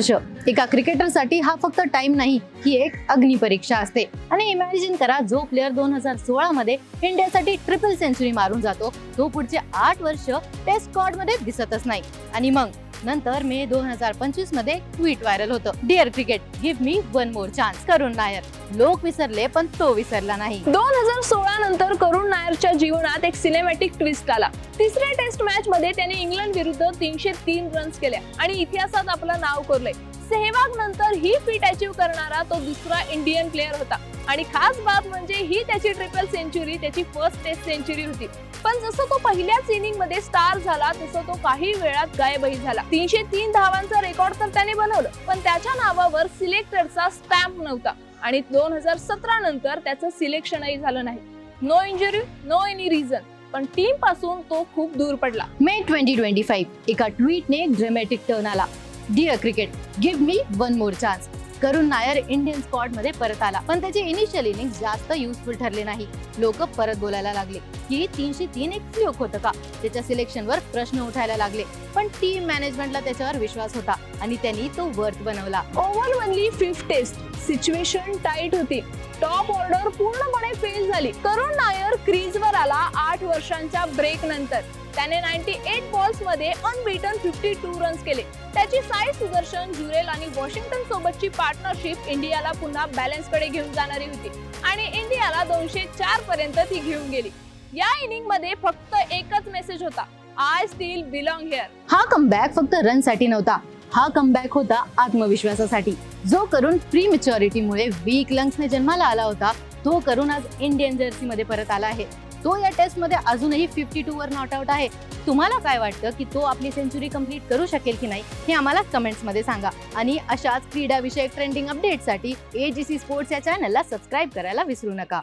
वर्ष. एका क्रिकेटरसाठी हा फक्त टाइम नाही ही एक अग्निपरीक्षा असते. आणि इमॅजिन करा जो प्लेअर दोन हजार सोळा मध्ये इंडियासाठी ट्रिपल सेंचुरी मारून जातो तो पुढचे आठ वर्ष टेस्ट स्कॉडमध्ये दिसतच नाही. आणि मग नंतर मे दोन हजार पंचवीसमध्ये ट्विट व्हायरल होतं. Dear cricket give me one more chance Karun Nair. लोक विसरले पण तो विसरला नाही. दोन हजार सोळा नंतर करुण नायरच्या जीवनात एक सिनेमॅटिक ट्विस्ट आला. तिसऱ्या टेस्ट मॅच मध्ये त्याने इंग्लंड विरुद्ध तीनशे तीन रन्स केल्या आणि इतिहासात आपलं नाव कोरलंय सेहवाग नंतर ही फीट अचीव्ह करणारा तो दुसरा इंडियन प्लेअर होता. आणि खास बाब म्हणजे ही त्याची ट्रिपल सेंचुरी त्याची फर्स्ट टेस्ट सेंचुरी होती. पण जसं तो पहिल्याच इनिंगमध्ये स्टार झाला तसं तो काही वेळात गायबही झाला. तीनशे तीन धावांचा रेकॉर्ड तर त्याने बनवलं पण त्याच्या नावावर सिलेक्टरचा स्टॅम्प नव्हता. आणि दोन हजार सतरा नंतर त्याचं सिलेक्शनही झालं नाही. No injury no any reason पण टीमपासून तो खूप दूर पडला. मे ट्वेंटी ट्वेंटी फाईव्ह एका ट्विटने ड्रेमॅटिक टर्न आला. Dear cricket give me one more chance Karun Nair Indian स्क्वॉडमध्ये परत आला. पण त्याचे इनिशियल इनिंग जास्त युजफुल ठरले नाही. लोक परत बोलायला लागले. की तीनशे तीन एक फ्लूक होतं का? त्याच्या सिलेक्शनवर प्रश्न उठायला लागले. पण टीम मॅनेजमेंटला त्याच्यावर विश्वास होता आणि त्यांनी तो वर्थ बनवला. ओव्हर बनली फिफ्थ टेस्ट सिच्युएशन टाईट होती. टॉप ऑर्डर पूर्णपणे फेल झाली. करुण नायर क्रीजवर आला आठ वर्षांच्या ब्रेक नंतर. त्याने नाईन्टी एट बॉल्समध्ये अनबीटन फिफ्टी टू रन्स केले. त्याची साई सुदर्शन जुरेल आणि वॉशिंग्टन सोबतची पार्टनरशिप इंडियाला पुन्हा बॅलन्सकडे घेऊन जाणारी होती. आणि इंडियाला दोनशे चार पर्यंत ती घेऊन गेली. या इनिंगमध्ये फक्त एकच मेसेज होता. आय स्टील बिलॉंग हिअर हा कमबॅक फक्त रनसाठी नव्हता. हा कमबॅक होता आत्मविश्वासासाठी. जो करून प्री मेच्युरिटीमुळे वीक लंग्सने जन्माला आला होता तो करून आज इंडियन जर्सी मध्ये परत आला आहे. तो या टेस्टमध्ये अजूनही फिफ्टी टू वर नॉट आउट आहे. तुम्हाला काय वाटतं की तो आपली सेंचुरी कंप्लीट करू शकेल की नाही हे आम्हाला कमेंट्समध्ये सांगा. आणि अशाच क्रीडाविषयक ट्रेंडिंग अपडेटसाठी ए जीसी स्पोर्ट्स या चॅनलला सबस्क्राईब करायला विसरू नका.